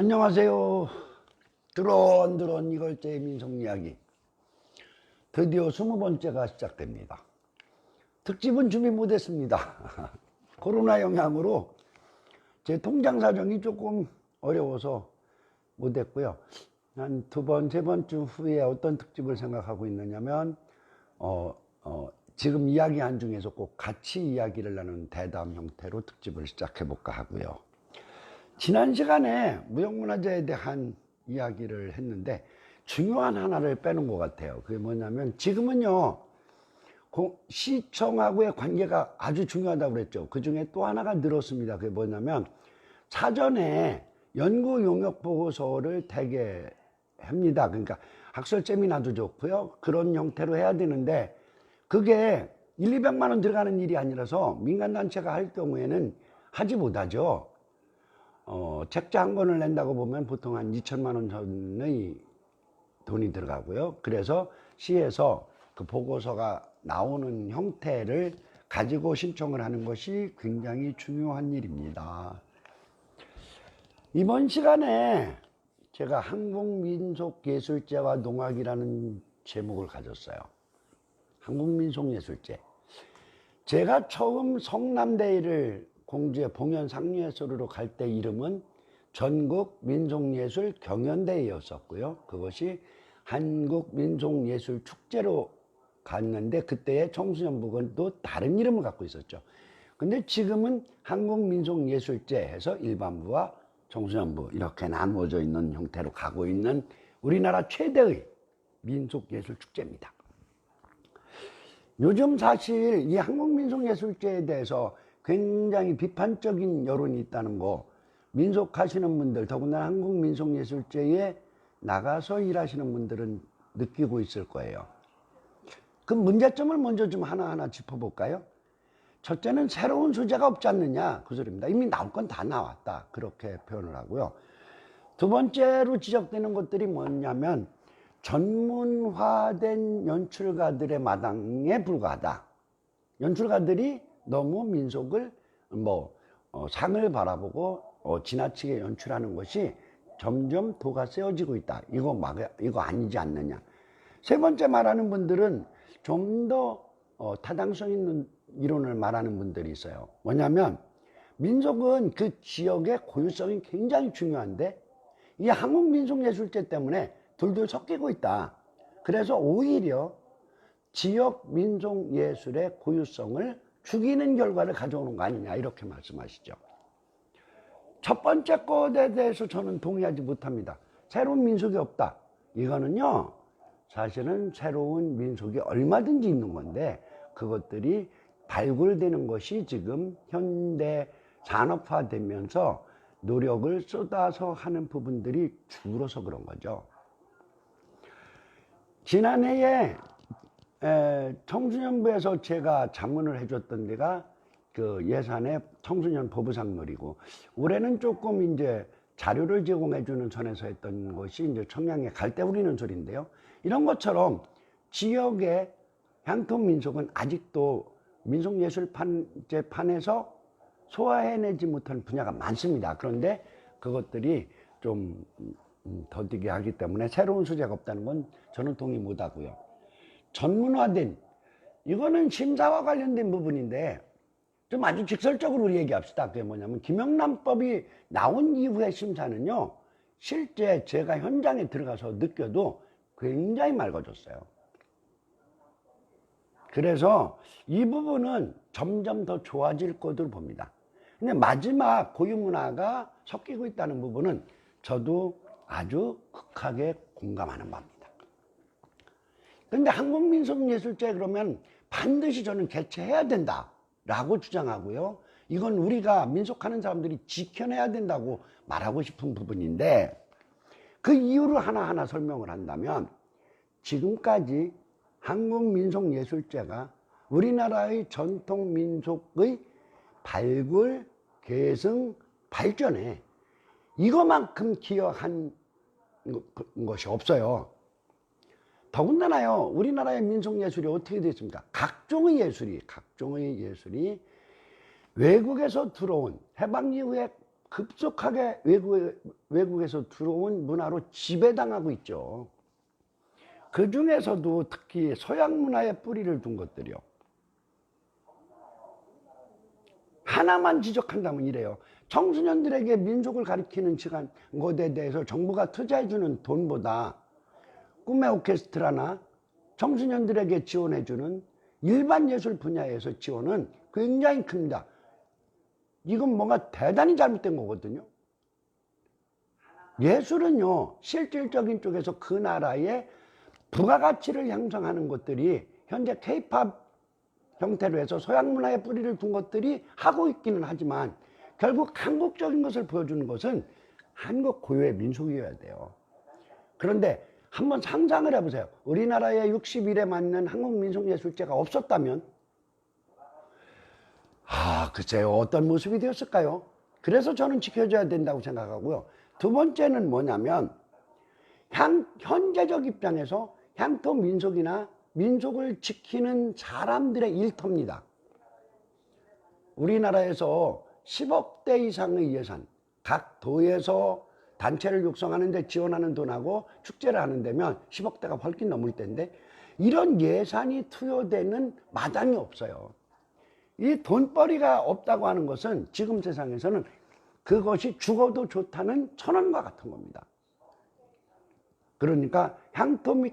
안녕하세요. 드론 드론 이걸째 민속 이야기. 드디어 스무 번째가 시작됩니다. 특집은 준비 못했습니다. 코로나 영향으로 제 통장 사정이 조금 어려워서 못했고요. 한 두 번, 세번주 후에 어떤 특집을 생각하고 있느냐면, 어, 어, 지금 이야기한 중에서 꼭 같이 이야기를 나누는 대담 형태로 특집을 시작해볼까 하고요. 지난 시간에 무형문화재에 대한 이야기를 했는데 중요한 하나를 빼놓은 것 같아요. 그게 뭐냐면 지금은요, 고- 시청하고의 관계가 아주 중요하다고 그랬죠. 그 중에 또 하나가 늘었습니다. 그게 뭐냐면 사전에 연구 용역 보고서를 대게 합니다. 그러니까 학술 세미나도 좋고요. 그런 형태로 해야 되는데 그게 1, 200만 원 들어가는 일이 아니라서 민간단체가 할 경우에는 하지 못하죠. 어, 책자 한 권을 낸다고 보면 보통 한 2천만 원 전의 돈이 들어가고요. 그래서 시에서 그 보고서가 나오는 형태를 가지고 신청을 하는 것이 굉장히 중요한 일입니다. 이번 시간에 제가 한국민속예술제와 농악이라는 제목을 가졌어요. 한국민속예술제. 제가 처음 성남대회를 공주의 봉연 상류예술으로 갈 때 이름은 전국 민속예술 경연대회였었고요. 그것이 한국 민속예술 축제로 갔는데 그때의 청소년부는 또 다른 이름을 갖고 있었죠. 근데 지금은 한국민속예술제 해서 일반부와 청소년부 이렇게 나누어져 있는 형태로 가고 있는 우리나라 최대의 민속예술 축제입니다. 요즘 사실 이 한국민속예술제에 대해서 굉장히 비판적인 여론이 있다는 거 민속하시는 분들 더군다나 한국민속예술제에 나가서 일하시는 분들은 느끼고 있을 거예요. 그 문제점을 먼저 좀 하나하나 짚어볼까요? 첫째는 새로운 소재가 없지 않느냐 그 소리입니다. 이미 나올 건 다 나왔다 그렇게 표현을 하고요. 두 번째로 지적되는 것들이 뭐냐면 전문화된 연출가들의 마당에 불과하다. 연출가들이 너무 민속을 뭐 어, 상을 바라보고 어, 지나치게 연출하는 것이 점점 도가 세워지고 있다. 이거 막 이거 아니지 않느냐. 세 번째 말하는 분들은 좀더 어, 타당성 있는 이론을 말하는 분들이 있어요. 뭐냐면 민속은 그 지역의 고유성이 굉장히 중요한데 이 한국 민속 예술제 때문에 둘둘 섞이고 있다. 그래서 오히려 지역 민속 예술의 고유성을 죽이는 결과를 가져오는 거 아니냐 이렇게 말씀하시죠. 첫 번째 것에 대해서 저는 동의하지 못합니다. 새로운 민속이 없다. 이거는요, 사실은 새로운 민속이 얼마든지 있는 건데, 그것들이 발굴되는 것이 지금 현대 산업화되면서 노력을 쏟아서 하는 부분들이 줄어서 그런 거죠. 지난해에 에, 청소년부에서 제가 자문을 해줬던 데가 그 예산의 청소년 보부상 놀이고 올해는 조금 이제 자료를 제공해주는 선에서 했던 것이 이제 청량의 갈대 우리는 소리인데요. 이런 것처럼 지역의 향토 민속은 아직도 민속예술판제판에서 소화해내지 못한 분야가 많습니다. 그런데 그것들이 좀 음, 더디게 하기 때문에 새로운 소재가 없다는 건 저는 동의 못 하고요. 전문화된 이거는 심사와 관련된 부분인데 좀 아주 직설적으로 우리 얘기합시다. 그게 뭐냐면 김영란법이 나온 이후의 심사는요. 실제 제가 현장에 들어가서 느껴도 굉장히 맑아졌어요. 그래서 이 부분은 점점 더 좋아질 것으로 봅니다. 근데 마지막 고유문화가 섞이고 있다는 부분은 저도 아주 극하게 공감하는 바입니다. 근데 한국민속예술제 그러면 반드시 저는 개최해야 된다라고 주장하고요. 이건 우리가 민속하는 사람들이 지켜내야 된다고 말하고 싶은 부분인데 그 이유를 하나하나 설명을 한다면 지금까지 한국민속예술제가 우리나라의 전통 민속의 발굴, 계승, 발전에 이거만큼 기여한 것이 없어요. 더군다나요, 우리나라의 민속 예술이 어떻게 됐습니까? 각종의 예술이, 각종의 예술이 외국에서 들어온 해방 이후에 급속하게 외국, 외국에서 들어온 문화로 지배당하고 있죠. 그 중에서도 특히 서양 문화에 뿌리를 둔 것들이요. 하나만 지적한다면 이래요. 청소년들에게 민족을 가리키는 시간, 것에 대해서 정부가 투자해주는 돈보다 꿈의 오케스트라나 청소년들에게 지원해주는 일반 예술 분야에서 지원은 굉장히 큽니다. 이건 뭔가 대단히 잘못된 거거든요. 예술은요, 실질적인 쪽에서 그 나라의 부가가치를 형성하는 것들이 현재 케이팝 형태로 해서 서양 문화에 뿌리를 둔 것들이 하고 있기는 하지만 결국 한국적인 것을 보여주는 것은 한국 고유의 민속이어야 돼요. 그런데 한번 상상을 해보세요. 우리나라에 60일에 맞는 한국 민속예술제가 없었다면 아, 글쎄요. 어떤 모습이 되었을까요? 그래서 저는 지켜줘야 된다고 생각하고요. 두 번째는 뭐냐면, 향, 현재적 입장에서 향토 민속이나 민속을 지키는 사람들의 일터입니다. 우리나라에서 10억대 이상의 예산, 각 도에서 단체를 육성하는데 지원하는 돈하고 축제를 하는 데면 10억대가 훨씬 넘을 텐데 이런 예산이 투여되는 마당이 없어요. 이 돈벌이가 없다고 하는 것은 지금 세상에서는 그것이 죽어도 좋다는 천원과 같은 겁니다. 그러니까 향토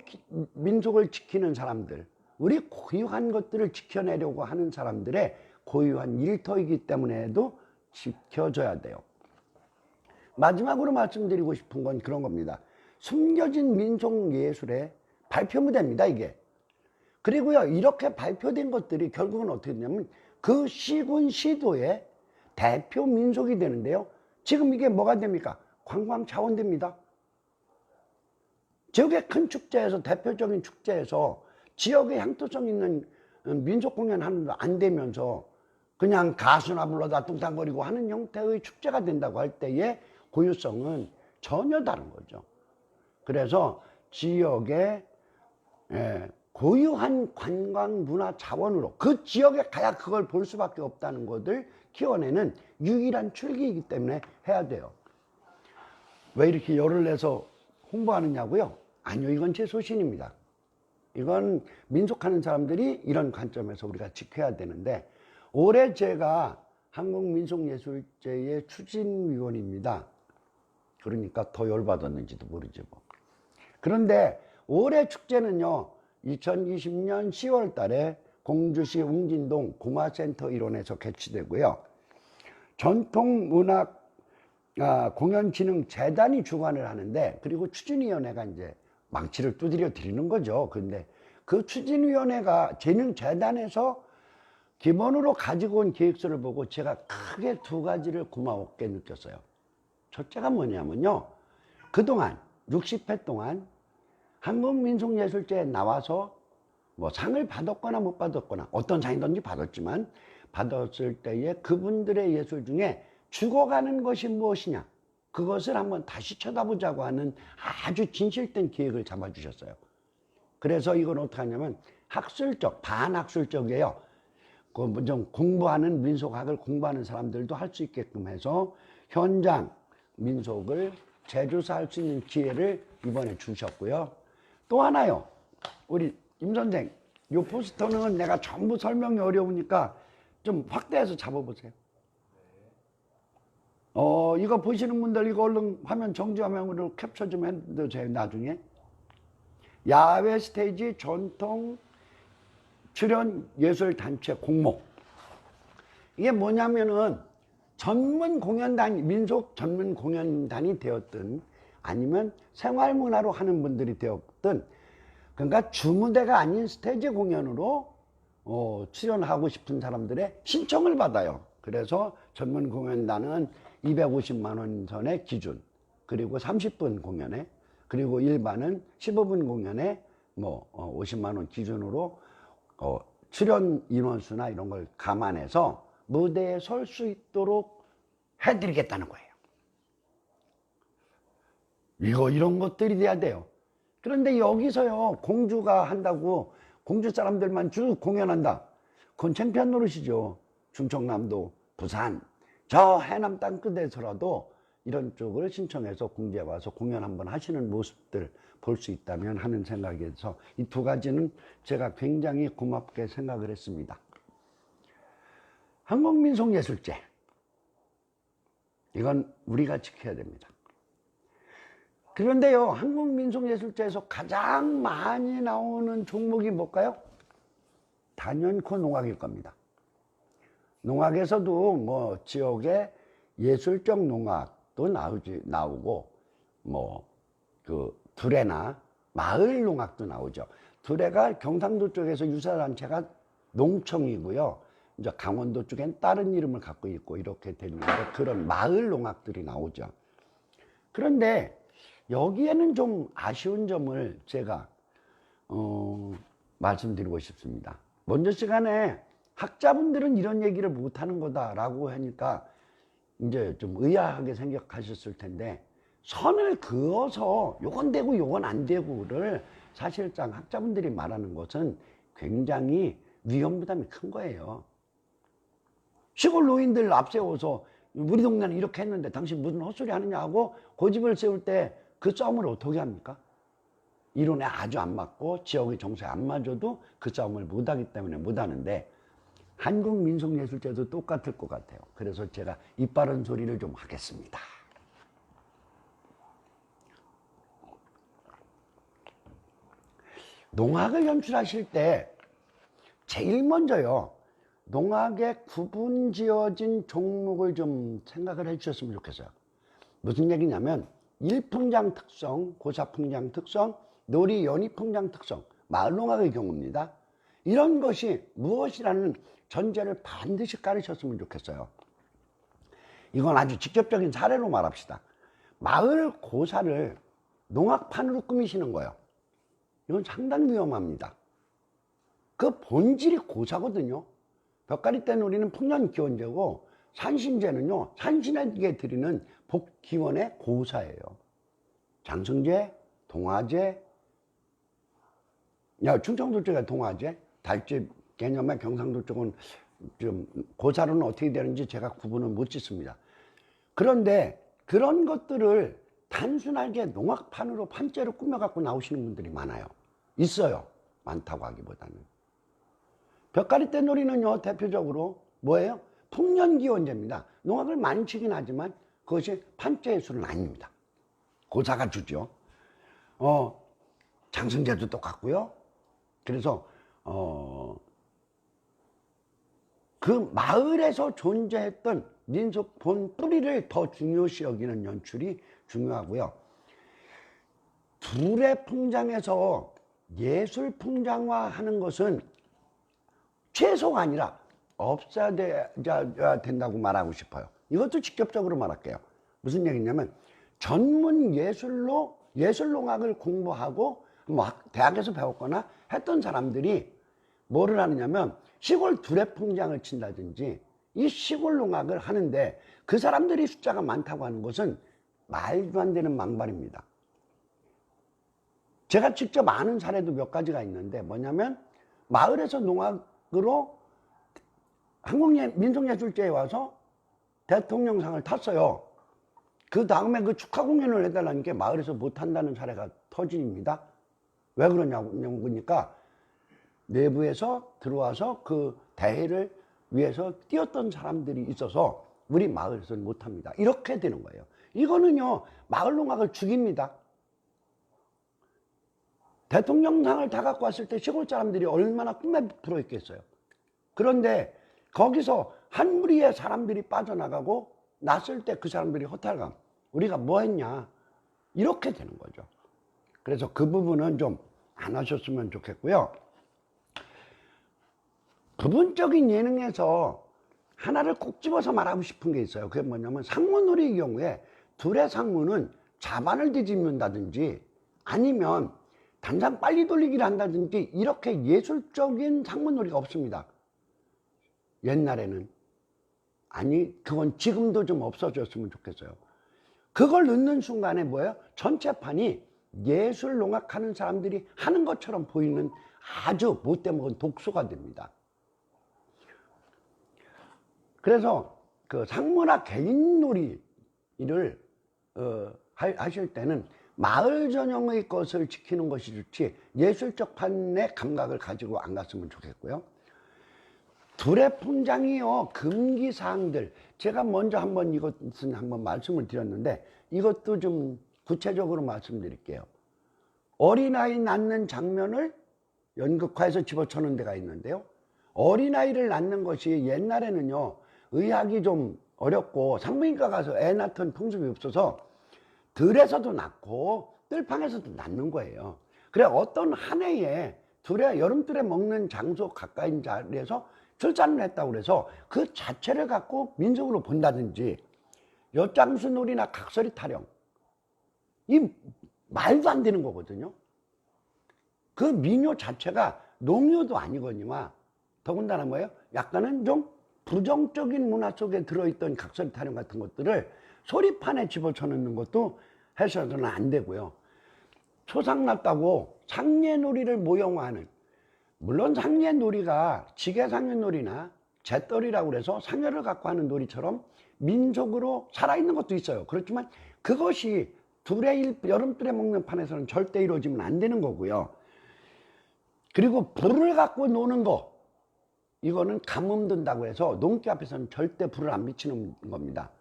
민속을 지키는 사람들, 우리 고유한 것들을 지켜내려고 하는 사람들의 고유한 일터이기 때문에도 지켜줘야 돼요. 마지막으로 말씀드리고 싶은 건 그런 겁니다. 숨겨진 민속 예술의 발표 무대입니다, 이게. 그리고요, 이렇게 발표된 것들이 결국은 어떻게 되냐면 그 시군 시도의 대표 민속이 되는데요. 지금 이게 뭐가 됩니까? 관광 자원됩니다. 지역의 큰 축제에서 대표적인 축제에서 지역의 향토성 있는 민속 공연 하는 안 되면서 그냥 가수나 불러다 뚱땅거리고 하는 형태의 축제가 된다고 할 때의 고유성은 전혀 다른 거죠. 그래서 지역의 예, 고유한 관광 문화 자원으로 그 지역에 가야 그걸 볼 수밖에 없다는 것을 키워내는 유일한 출기이기 때문에 해야 돼요. 왜 이렇게 열을 내서 홍보하느냐고요? 아니요, 이건 제 소신입니다. 이건 민속하는 사람들이 이런 관점에서 우리가 지켜야 되는데 올해 제가 한국민속예술제의 추진위원입니다. 그러니까 더 열받았는지도 모르지 뭐. 그런데 올해 축제는요, 2020년 10월 달에 공주시 웅진동 고마센터 일원에서 개최되고요. 전통문학 아, 공연진흥재단이 주관을 하는데 그리고 추진위원회가 이제 망치를 두드려 드리는 거죠. 근데 그 추진위원회가 재능재단에서 기본으로 가지고 온 계획서를 보고 제가 크게 두 가지를 고마웠게 느꼈어요. 첫째가 뭐냐면요. 그동안 60회 동안 한국민속예술제에 나와서 뭐 상을 받았거나 못 받았거나 어떤 상이든지 받았지만 받았을 때에 그분들의 예술 중에 죽어가는 것이 무엇이냐 그것을 한번 다시 쳐다보자고 하는 아주 진실된 기획을 잡아주셨어요. 그래서 이건 어떻게 하냐면 학술적, 반학술적이에요. 그좀 공부하는 민속학을 공부하는 사람들도 할 수 있게끔 해서 현장 민속을 재조사할 수 있는 기회를 이번에 주셨고요. 또 하나요. 우리 임 선생, 요 포스터는 내가 전부 설명이 어려우니까 좀 확대해서 잡아보세요. 어, 이거 보시는 분들 이거 얼른 화면 정지화면으로 캡처 좀 해도 돼요, 나중에. 야외 스테이지 전통 출연 예술 단체 공모. 이게 뭐냐면은 전문 공연단, 민속 전문 공연단이 되었든 아니면 생활문화로 하는 분들이 되었든 그러니까 주무대가 아닌 스테이지 공연으로 어, 출연하고 싶은 사람들의 신청을 받아요. 그래서 전문 공연단은 250만 원 선의 기준, 그리고 30분 공연에, 그리고 일반은 15분 공연에 뭐 50만 원 기준으로 어, 출연 인원수나 이런 걸 감안해서 무대에 설 수 있도록 해드리겠다는 거예요. 이거 이런 것들이 돼야 돼요. 그런데 여기서요 공주가 한다고 공주 사람들만 쭉 공연한다. 그건 창피한 노릇이죠. 충청남도, 부산 저 해남 땅끝에서라도 이런 쪽을 신청해서 공주에 와서 공연 한번 하시는 모습들 볼 수 있다면 하는 생각에서 이 두 가지는 제가 굉장히 고맙게 생각을 했습니다. 한국민속예술제. 이건 우리가 지켜야 됩니다. 그런데요, 한국민속예술제에서 가장 많이 나오는 종목이 뭘까요? 단연코 농악일 겁니다. 농악에서도 뭐 지역의 예술적 농악도 나오지, 나오고, 뭐, 그, 두레나 마을 농악도 나오죠. 두레가 경상도 쪽에서 유사단체가 농청이고요. 이제 강원도 쪽엔 다른 이름을 갖고 있고 이렇게 되는데 그런 마을 농악들이 나오죠. 그런데 여기에는 좀 아쉬운 점을 제가 어, 말씀드리고 싶습니다. 먼저 시간에 학자분들은 이런 얘기를 못하는 거다라고 하니까 이제 좀 의아하게 생각하셨을 텐데 선을 그어서 요건 되고 요건 안 되고를 사실상 학자분들이 말하는 것은 굉장히 위험 부담이 큰 거예요. 시골 노인들 앞세워서 우리 동네는 이렇게 했는데 당신 무슨 헛소리 하느냐 하고 고집을 세울 때 그 싸움을 어떻게 합니까? 이론에 아주 안 맞고 지역의 정서에 안 맞아도 그 싸움을 못하기 때문에 못하는데 한국 민속예술제도 똑같을 것 같아요. 그래서 제가 입 바른 소리를 좀 하겠습니다. 농악을 연출하실 때 제일 먼저요. 농악에 구분 지어진 종목을 좀 생각을 해 주셨으면 좋겠어요. 무슨 얘기냐면 일풍장 특성, 고사풍장 특성, 놀이 연희풍장 특성, 마을농악의 경우입니다. 이런 것이 무엇이라는 전제를 반드시 가르쳤으면 좋겠어요. 이건 아주 직접적인 사례로 말합시다. 마을 고사를 농악판으로 꾸미시는 거예요. 이건 상당히 위험합니다. 그 본질이 고사거든요. 벽가리 때 놀이는 풍년기원제고 산신제는요 산신에게 드리는 복기원의 고사예요. 장성제, 동화제, 야 충청도 쪽에 동화제, 달집 개념의 경상도 쪽은 좀 고사로는 어떻게 되는지 제가 구분을 못 짓습니다. 그런데 그런 것들을 단순하게 농악판으로 판재로 꾸며갖고 나오시는 분들이 많아요. 있어요. 많다고 하기보다는. 벽가리 때 놀이는요, 대표적으로 뭐예요? 풍년기원제입니다. 농악을 많이 치긴 하지만 그것이 판재 예술은 아닙니다. 고사가 주죠. 어, 장승제도 똑같고요. 그래서, 어, 그 마을에서 존재했던 민속 본 뿌리를 더 중요시 여기는 연출이 중요하고요. 둘의 풍장에서 예술 풍장화 하는 것은 최소가 아니라 없어야 된다고 말하고 싶어요. 이것도 직접적으로 말할게요. 무슨 얘기냐면 전문 예술로 예술농악을 공부하고 뭐 대학에서 배웠거나 했던 사람들이 뭐를 하느냐면 시골 두레풍장을 친다든지 이 시골 농악을 하는데 그 사람들이 숫자가 많다고 하는 것은 말도 안 되는 망발입니다. 제가 직접 아는 사례도 몇 가지가 있는데 뭐냐면 마을에서 농악 으로 한국 민속예술제에 와서 대통령상을 탔어요. 그 다음에 그 축하 공연을 해달라는 게 마을에서 못한다는 사례가 터집니다. 왜 그러냐고 보니까 내부에서 들어와서 그 대회를 위해서 뛰었던 사람들이 있어서 우리 마을에서는 못합니다. 이렇게 되는 거예요. 이거는요, 마을 농악을 죽입니다. 대통령상을 다 갖고 왔을 때 시골 사람들이 얼마나 꿈에 불어 있겠어요. 그런데 거기서 한 무리의 사람들이 빠져나가고 났을 때 그 사람들이 허탈감. 우리가 뭐 했냐. 이렇게 되는 거죠. 그래서 그 부분은 좀 안 하셨으면 좋겠고요. 부분적인 예능에서 하나를 꼭 집어서 말하고 싶은 게 있어요. 그게 뭐냐면 상무놀이의 경우에 둘의 상무는 자반을 뒤집는다든지 아니면 단상 빨리 돌리기를 한다든지 이렇게 예술적인 상무놀이가 없습니다. 옛날에는. 아니, 그건 지금도 좀 없어졌으면 좋겠어요. 그걸 넣는 순간에 뭐예요? 전체판이 예술 농악하는 사람들이 하는 것처럼 보이는 아주 못돼 먹은 독소가 됩니다. 그래서 그 상문화 개인 놀이를 어, 하- 하실 때는 마을 전용의 것을 지키는 것이 좋지 예술적 판의 감각을 가지고 안 갔으면 좋겠고요. 둘의 풍장이요 금기 사항들 제가 먼저 한번 이것은 한번 말씀을 드렸는데 이것도 좀 구체적으로 말씀드릴게요. 어린아이 낳는 장면을 연극화해서 집어쳐놓은 데가 있는데요. 어린아이를 낳는 것이 옛날에는요, 의학이 좀 어렵고 산부인과 가서 애 낳던 풍습이 없어서 들에서도 낳고 뜰방에서도 낳는 거예요. 그래 어떤 한 해에 들에 여름들에 먹는 장소 가까인 자리에서 출산을 했다고 그래서 그 자체를 갖고 민속으로 본다든지 엿장수 놀이나 각설이 타령 이 말도 안 되는 거거든요. 그 민요 자체가 농요도 아니거니와 더군다나 뭐예요? 약간은 좀 부정적인 문화 속에 들어있던 각설이 타령 같은 것들을 소리판에 집어쳐넣는 것도 해서는 안 되고요. 초상났다고 상례놀이를 모형화하는 물론 상례놀이가 지게상례놀이나 재떨이라고 그래서 상여를 갖고 하는 놀이처럼 민속으로 살아있는 것도 있어요. 그렇지만 그것이 둘의 일, 여름들에 먹는 판에서는 절대 이루어지면 안 되는 거고요. 그리고 불을 갖고 노는 거 이거는 가뭄 든다고 해서 농기 앞에서는 절대 불을 안 비치는 겁니다.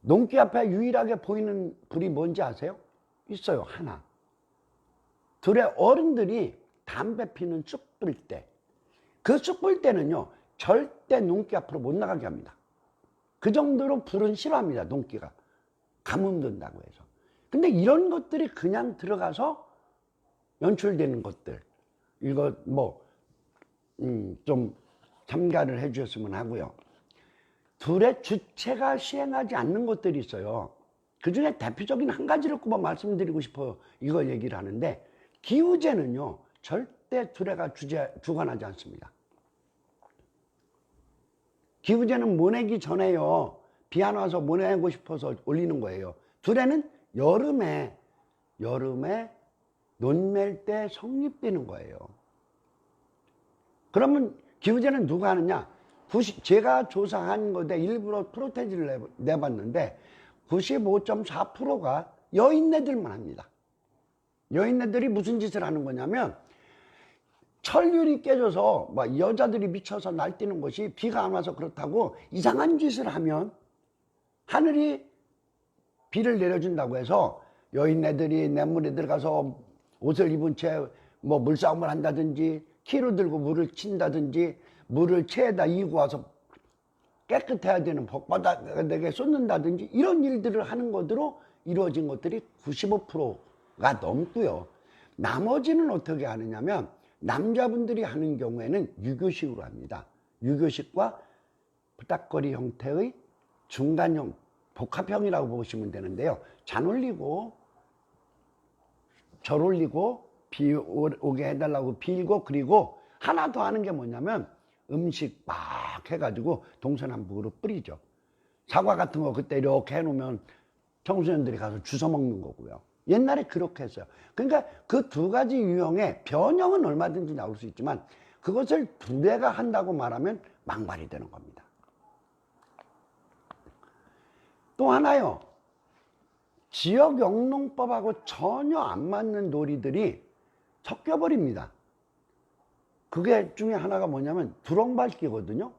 농기 앞에 유일하게 보이는 불이 뭔지 아세요? 있어요 하나. 둘의 어른들이 담배 피는 쑥불 때, 그 쑥불 때는요 절대 농기 앞으로 못 나가게 합니다. 그 정도로 불은 싫어합니다 농기가 가뭄 든다고 해서. 근데 이런 것들이 그냥 들어가서 연출되는 것들 이거 뭐 음, 좀 참가를 해주셨으면 하고요. 둘의 주체가 시행하지 않는 것들이 있어요. 그 중에 대표적인 한 가지를 꼽아 말씀드리고 싶어 이거 얘기를 하는데 기우제는요 절대 둘애가 주제, 주관하지 않습니다. 기우제는 모내기 전에요 비 안 와서 모내고 싶어서 올리는 거예요. 둘애는 여름에 여름에 논멜 때 성립되는 거예요. 그러면 기후제는 누가 하느냐? 90, 제가 조사한 것에 일부러 프로테지를 내- 내봤는데 95.4%가 여인네들만 합니다. 여인네들이 무슨 짓을 하는 거냐면 철률이 깨져서 막 여자들이 미쳐서 날뛰는 것이 비가 안 와서 그렇다고 이상한 짓을 하면 하늘이 비를 내려준다고 해서 여인네들이 냇물에 들어가서 옷을 입은 채 뭐 물싸움을 한다든지 키로 들고 물을 친다든지 물을 채에다 이고 와서 깨끗해야 되는 복바닥에 쏟는다든지 이런 일들을 하는 것으로 이루어진 것들이 95%가 넘고요. 나머지는 어떻게 하느냐면 남자분들이 하는 경우에는 유교식으로 합니다. 유교식과 부닥거리 형태의 중간형 복합형이라고 보시면 되는데요. 잔 올리고 절 올리고 비 오- 오게 해달라고 빌고 그리고 하나 더 하는 게 뭐냐면 음식 막 해가지고 동서남북으로 뿌리죠. 사과 같은 거 그때 이렇게 해놓으면 청소년들이 가서 주워 먹는 거고요. 옛날에 그렇게 했어요. 그러니까 그 두 가지 유형의 변형은 얼마든지 나올 수 있지만 그것을 두 대가 한다고 말하면 망발이 되는 겁니다. 또 하나요. 지역 영농법하고 전혀 안 맞는 놀이들이 섞여버립니다. 그게 중에 하나가 뭐냐면 두렁밟기거든요.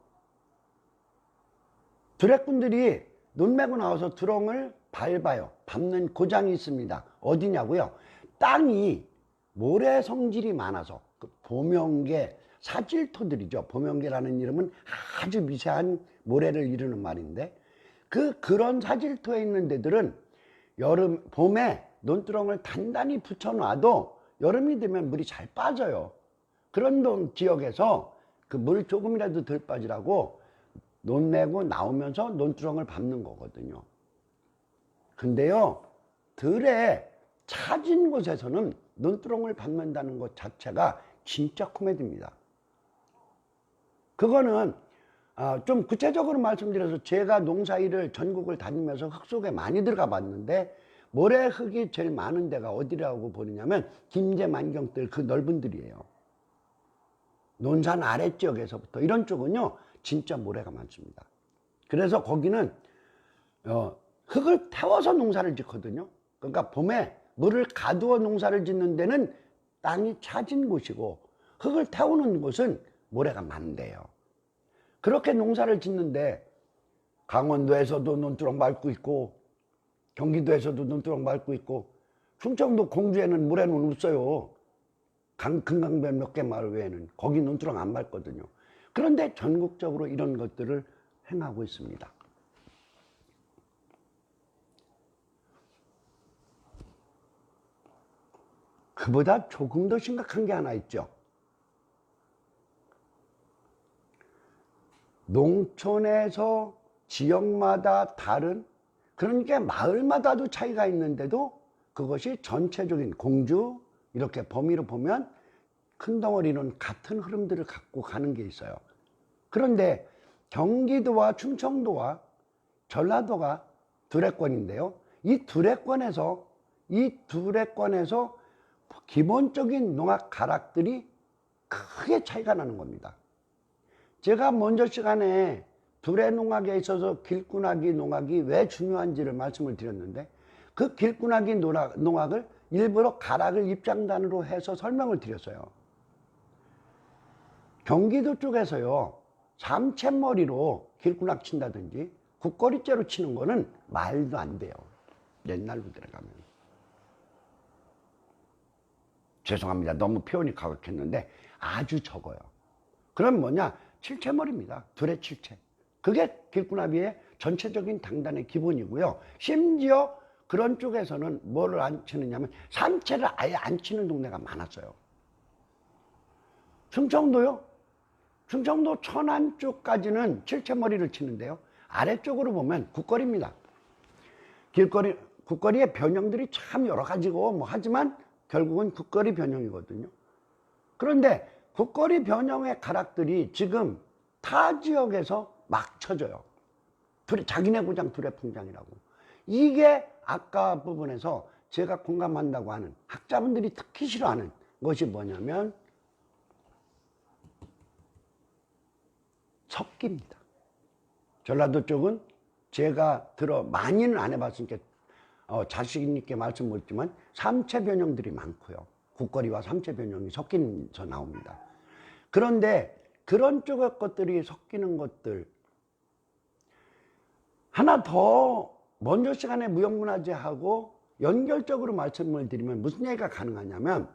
드래꾼들이 눈 메고 나와서 두렁을 밟아요. 밟는 고장이 있습니다. 어디냐고요? 땅이 모래 성질이 많아서 그 보명계 사질토들이죠. 보명계라는 이름은 아주 미세한 모래를 이루는 말인데 그 그런 사질토에 있는 데들은 여름 봄에 논두렁을 단단히 붙여놔도 여름이 되면 물이 잘 빠져요. 그런 동 지역에서 그 물 조금이라도 덜 빠지라고 논 내고 나오면서 논두렁을 밟는 거거든요. 근데요, 들에 차진 곳에서는 논두렁을 밟는다는 것 자체가 진짜 코미디입니다. 그거는 아, 좀 구체적으로 말씀드려서 제가 농사일을 전국을 다니면서 흙 속에 많이 들어가 봤는데 모래 흙이 제일 많은 데가 어디라고 보느냐면 김제 만경들 그 넓은 들이에요. 논산 아래지역에서부터 이런 쪽은요 진짜 모래가 많습니다. 그래서 거기는 어, 흙을 태워서 농사를 짓거든요. 그러니까 봄에 물을 가두어 농사를 짓는 데는 땅이 차진 곳이고 흙을 태우는 곳은 모래가 많대요. 그렇게 농사를 짓는데 강원도에서도 눈두렁 맑고 있고 경기도에서도 눈두렁 맑고 있고 충청도 공주에는 모래는 없어요. 강, 금강변 몇 개 마을 외에는 거기 눈두렁 안 맑거든요. 그런데 전국적으로 이런 것들을 행하고 있습니다. 그보다 조금 더 심각한 게 하나 있죠. 농촌에서 지역마다 다른 그러니까 마을마다도 차이가 있는데도 그것이 전체적인 공주 이렇게 범위로 보면 큰 덩어리는 같은 흐름들을 갖고 가는 게 있어요. 그런데 경기도와 충청도와 전라도가 두레권인데요. 이 두레권에서 이 두레권에서 기본적인 농악 가락들이 크게 차이가 나는 겁니다. 제가 먼저 시간에 두레 농악에 있어서 길꾸나기 농악이 왜 중요한지를 말씀을 드렸는데 그 길꾸나기 농악을 일부러 가락을 입장단으로 해서 설명을 드렸어요. 경기도 쪽에서요, 삼채머리로 길꾸낙 친다든지 국거리째로 치는 거는 말도 안 돼요. 옛날로 들어가면. 죄송합니다. 너무 표현이 가격했는데 아주 적어요. 그럼 뭐냐? 칠채머리입니다. 둘의 칠채. 그게 길꾸나비의 전체적인 당단의 기본이고요. 심지어 그런 쪽에서는 뭐를 안 치느냐면 삼채를 아예 안 치는 동네가 많았어요. 충청도요? 충청도 천안 쪽까지는 칠채머리를 치는데요. 아래쪽으로 보면 국거리입니다. 길거리, 국거리의 변형들이 참 여러 가지고 뭐 하지만 결국은 국거리 변형이거든요. 그런데 국거리 변형의 가락들이 지금 타 지역에서 막 쳐져요. 자기네 고장 둘의 풍장이라고. 이게 아까 부분에서 제가 공감한다고 하는 학자분들이 특히 싫어하는 것이 뭐냐면 섞입니다. 전라도 쪽은 제가 들어 많이는 안 해봤으니까 어, 있게 말씀 못했지만 삼체 변형들이 많고요. 국거리와 삼체 변형이 섞이면서 나옵니다. 그런데 그런 쪽의 것들이 섞이는 것들 하나 더 먼저 시간에 무형문화재하고 연결적으로 말씀을 드리면 무슨 얘기가 가능하냐면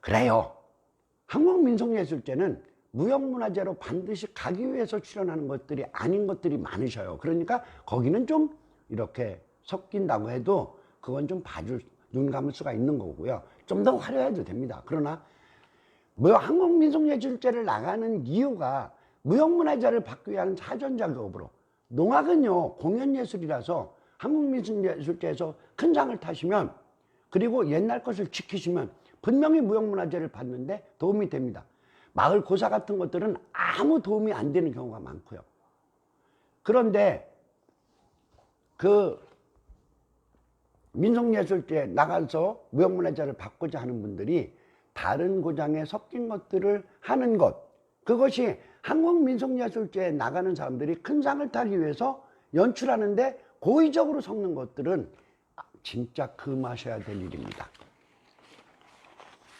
그래요. 한국민속예술제는 무형문화재로 반드시 가기 위해서 출연하는 것들이 아닌 것들이 많으셔요. 그러니까 거기는 좀 이렇게 섞인다고 해도 그건 좀 봐줄 눈 감을 수가 있는 거고요. 좀 더 화려해도 됩니다. 그러나 뭐 한국민속예술제를 나가는 이유가 무형문화재를 받기 위한 사전 작업으로 농악은요 공연예술이라서 한국민속예술제에서 큰 상을 타시면 그리고 옛날 것을 지키시면 분명히 무형문화재를 받는데 도움이 됩니다. 마을 고사 같은 것들은 아무 도움이 안 되는 경우가 많고요. 그런데 그 민속예술제 나가서 무형문화재를 받고자 하는 분들이 다른 고장에 섞인 것들을 하는 것 그것이 한국민속예술제에 나가는 사람들이 큰 상을 타기 위해서 연출하는데 고의적으로 섞는 것들은 진짜 금하셔야 될 일입니다.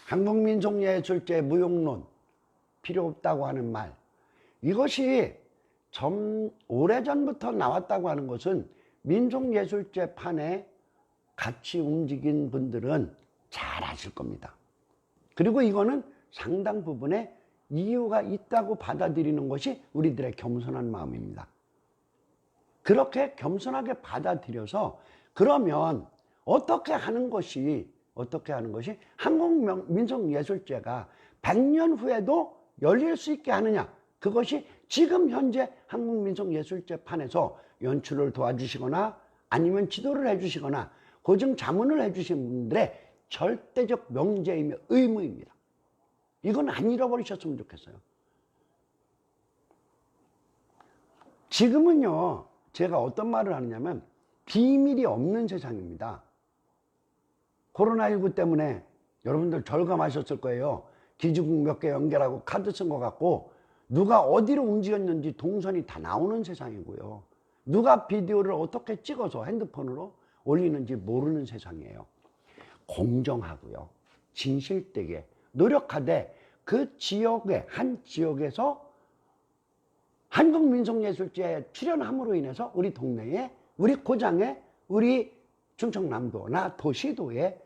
한국민속예술제 무용론 필요 없다고 하는 말 이것이 점 오래전부터 나왔다고 하는 것은 민속예술제 판에 같이 움직인 분들은 잘 아실 겁니다. 그리고 이거는 상당 부분의 이유가 있다고 받아들이는 것이 우리들의 겸손한 마음입니다. 그렇게 겸손하게 받아들여서 그러면 어떻게 하는 것이 어떻게 하는 것이 한국 민속예술제가 100년 후에도 열릴 수 있게 하느냐 그것이 지금 현재 한국 민속예술제 판에서 연출을 도와주시거나 아니면 지도를 해주시거나 고증 자문을 해주신 분들의 절대적 명제이며 의무입니다. 이건 안 잃어버리셨으면 좋겠어요. 지금은요, 제가 어떤 말을 하느냐면, 비밀이 없는 세상입니다. 코로나19 때문에 여러분들 절감하셨을 거예요. 기지국 몇 개 연결하고 카드 쓴 것 같고, 누가 어디로 움직였는지 동선이 다 나오는 세상이고요. 누가 비디오를 어떻게 찍어서 핸드폰으로 올리는지 모르는 세상이에요. 공정하고요. 진실되게 노력하되 그 지역에 한 지역에서 한국민속예술제에 출연함으로 인해서 우리 동네에 우리 고장에 우리 충청남도나 도시도에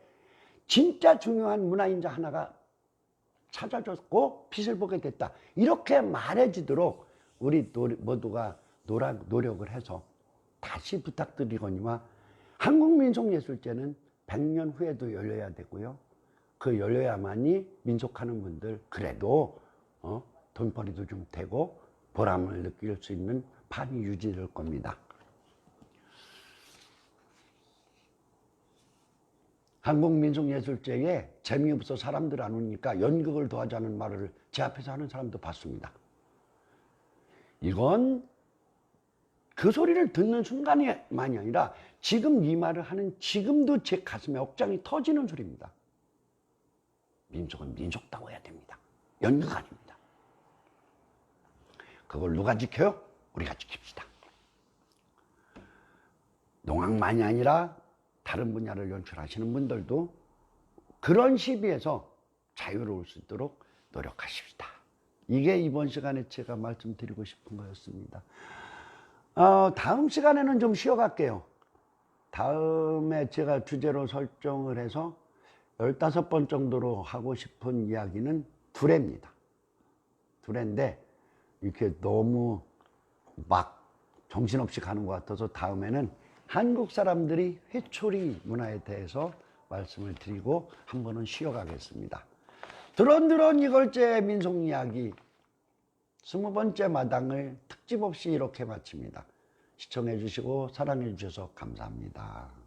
진짜 중요한 문화인자 하나가 찾아줬고 빛을 보게 됐다. 이렇게 말해지도록 우리 노- 모두가 노력을 해서 다시 부탁드리거니와 한국민속예술제는 100년 후에도 열려야 되고요. 그 열려야만이 민속하는 분들 그래도 어, 돈벌이도 좀 되고 보람을 느낄 수 있는 판이 유지될 겁니다. 한국민속예술제에 재미없어 사람들 안 오니까 연극을 도와자는 말을 제 앞에서 하는 사람도 봤습니다. 이건 그 소리를 듣는 순간이만이 아니라 지금 이 말을 하는 지금도 제 가슴에 억장이 터지는 소리입니다. 민속은 민속다고 해야 됩니다. 연극 아닙니다. 그걸 누가 지켜요? 우리가 지킵시다. 농악만이 아니라 다른 분야를 연출하시는 분들도 그런 시비에서 자유로울 수 있도록 노력하십시다. 이게 이번 시간에 제가 말씀드리고 싶은 거였습니다. 어, 다음 시간에는 좀 쉬어갈게요. 다음에 제가 주제로 설정을 해서 15번 정도로 하고 싶은 이야기는 두레입니다. 두레인데 이렇게 너무 막 정신없이 가는 것 같아서 다음에는 한국 사람들이 회초리 문화에 대해서 말씀을 드리고 한 번은 쉬어가겠습니다. 드론드론 이걸제 민속 이야기 스무 번째 마당을 특집 없이 이렇게 마칩니다. 시청해 주시고 사랑해 주셔서 감사합니다.